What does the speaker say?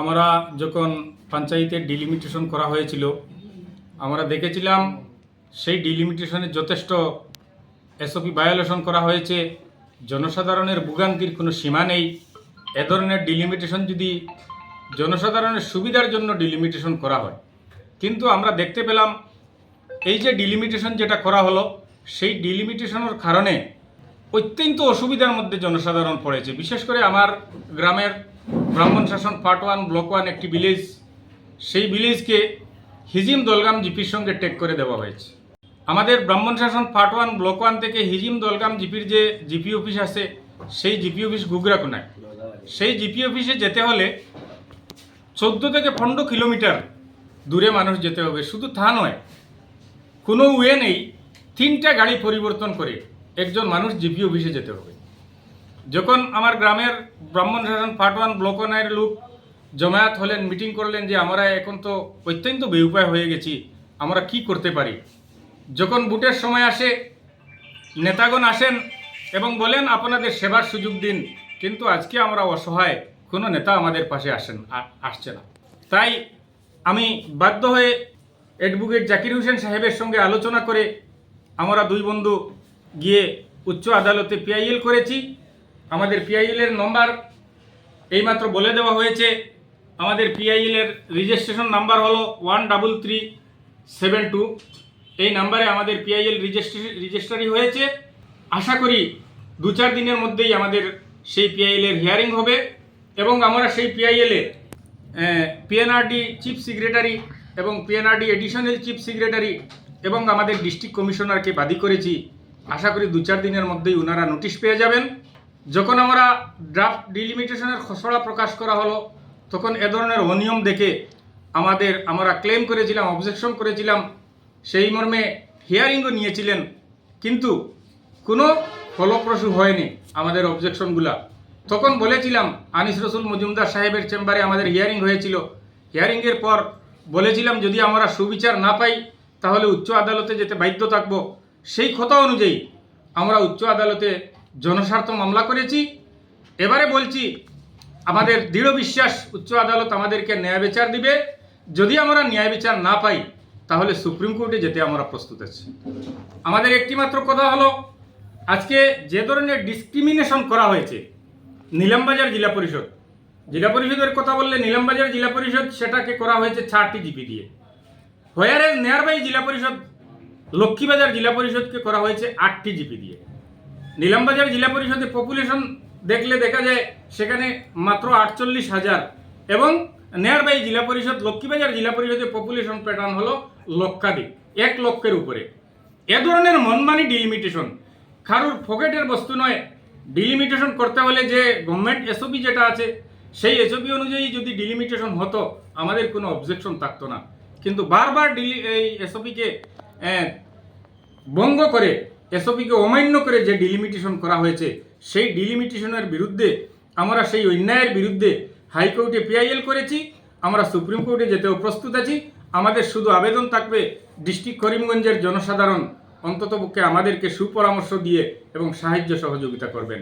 আমরা যখন পঞ্চায়েতের ডিলিমিটেশন করা হয়েছিল, আমরা দেখেছিলাম সেই ডিলিমিটেশনে যথেষ্ট এসওপি ভায়োলেশন করা হয়েছে। জনসাধারণের ভোগান্তির কোনো সীমা নেই। এ ধরনের ডিলিমিটেশন যদি জনসাধারণের সুবিধার জন্য ডিলিমিটেশন করা হয়। কিন্তু আমরা দেখতে পেলাম, এই যে ডিলিমিটেশন যেটা করা হলো, সেই ডিলিমিটেশনের কারণে অত্যন্ত অসুবিধার মধ্যে জনসাধারণ পড়েছে। বিশেষ করে আমার গ্রামের Brahman Sasan part one block one একটি ভিলেজ সেই ভিলেজকে হিজিম দলগাম জিপির সঙ্গে টেক করে দেওয়া হয়েছে। আমাদের ব্রাহ্মণ শাসন পার্ট ওয়ান ব্লক ওয়ান থেকে হিজিম দলগাম জিপির যে জিপি অফিস আছে, সেই জিপি অফিস গুগরাকুনায় সেই জিপি অফিসে যেতে হলে চোদ্দ থেকে পনেরো কিলোমিটার দূরে মানুষ যেতে হবে। শুধু তা নয়, কোনো ওয়ে নেই। তিনটা গাড়ি পরিবর্তন করে একজন মানুষ জিপি অফিসে যেতে হবে। যখন আমার গ্রামের ব্রাহ্মণ শাসন পার্ট ওয়ান ব্লক ওয়ানের লোক জমায়েত হলেন মিটিং করলেন যে আমরা এখন তো অত্যন্ত বেউপায় হয়ে গেছি, আমরা কি করতে পারি? যখন বুটের সময় আসে, নেতাগণ আসেন এবং বলেন, আপনাদের সেবার সুযোগ দিন। কিন্তু আজকে আমরা অসহায়, কোনো নেতা আমাদের পাশে আসেন আসছে না। তাই আমি বাধ্য হয়ে অ্যাডভোকেট জাকির হোসেন সাহেবের সঙ্গে আলোচনা করে আমরা দুই বন্ধু গিয়ে উচ্চ আদালতে পিআইএল করেছি। আমাদের পিআইএল এর নম্বর এইমাত্র বলে দেওয়া হয়েছে। আমাদের পিআইএল এর রেজিস্ট্রেশন নাম্বার হলো one double three seven two এই নাম্বারে আমাদের পিআইএল রেজিস্ট্রি রেজিস্ট্রারি হয়েছে। আশা করি দু চার দিনের মধ্যেই আমাদের সেই পিআইএল এর হিয়ারিং হবে এবং আমরা সেই পিআইএল পিএনআরডি চিফ সেক্রেটারি এবং পিএনআরডি এডিশনাল চিফ সেক্রেটারি এবং আমাদের ডিস্ট্রিক্ট কমিশনারকে বাদী করেছি। আশা করি দু চার দিনের মধ্যেই ওনারা নোটিশ পেয়ে যাবেন। যখন আমরা ড্রাফট ডিলিমিটেশনের খসড়া প্রকাশ করা হলো, তখন এ ধরনের অনিয়ম দেখে আমাদের, আমরা ক্লেম করেছিলাম অবজেকশন করেছিলাম, সেই মর্মে হিয়ারিংও নিয়েছিলেন। কিন্তু কোনো ফলপ্রসূ হয়নি আমাদের অবজেকশনগুলা তখন বলেছিলাম, আনিস রসুল মজুমদার সাহেবের চেম্বারে আমাদের হিয়ারিং হয়েছিল। হিয়ারিংয়ের পর বলেছিলাম, যদি আমরা সুবিচার না পাই, তাহলে উচ্চ আদালতে যেতে বাধ্য থাকব। সেই কথা অনুযায়ী আমরা উচ্চ আদালতে জনস্বার্থ মামলা করেছি। এবারে বলছি, আমাদের দৃঢ় বিশ্বাস, উচ্চ আদালত আমাদেরকে ন্যায় বিচার দিবে। যদি আমরা ন্যায় বিচার না পাই, তাহলে সুপ্রিম কোর্টে যেতে আমরা প্রস্তুত আছি। আমাদের একটি মাত্র কথা হলো, আজকে যে ধরনের ডিসক্রিমিনেশন করা হয়েছে, নিলামবাজার জেলা পরিষদ, জেলা পরিষদের কথা বললে নিলামবাজার জেলা পরিষদ সেটাকে করা হয়েছে চারটি জিপি দিয়ে। হোয়ারে নেয়ারবাই জেলা পরিষদ, লক্ষ্মীবাজার জেলা পরিষদকে করা হয়েছে আটটি জিপি দিয়ে। নিলামবাজার জেলা পরিষদের পপুলেশন দেখলে দেখা যায় সেখানে মাত্র আটচল্লিশ হাজার এবং নেয়ারবাই জেলা পরিষদ, লক্ষ্মীবাজার জেলা পরিষদের পপুলেশন প্যাটার্ন হলো লক্ষাধিক, এক লক্ষের উপরে। এ ধরনের মনমানি ডিলিমিটেশন কারুর পকেটের বস্তু নয়। ডিলিমিটেশন করতে হলে যে গভর্নমেন্ট এসওপি যেটা আছে, সেই এসওপি অনুযায়ী যদি ডিলিমিটেশন হতো, আমাদের কোনো অবজেকশন থাকতো না। কিন্তু বারবার ডিলি এই এসওপিকে ভঙ্গ করে এসওপিকে অমান্য করে যে ডিলিমিটেশন করা হয়েছে, সেই ডিলিমিটেশনের বিরুদ্ধে আমরা সেই অন্যায়ের বিরুদ্ধে হাইকোর্টে পিআইএল করেছি, আমরা সুপ্রিম কোর্টে যেতেও প্রস্তুত আছি, আমাদের শুধু আবেদন থাকবে ডিস্ট্রিক্ট করিমগঞ্জের জনসাধারণ অন্ততপক্ষে আমাদেরকে সুপরামর্শ দিয়ে এবং সাহায্য সহযোগিতা করবেন।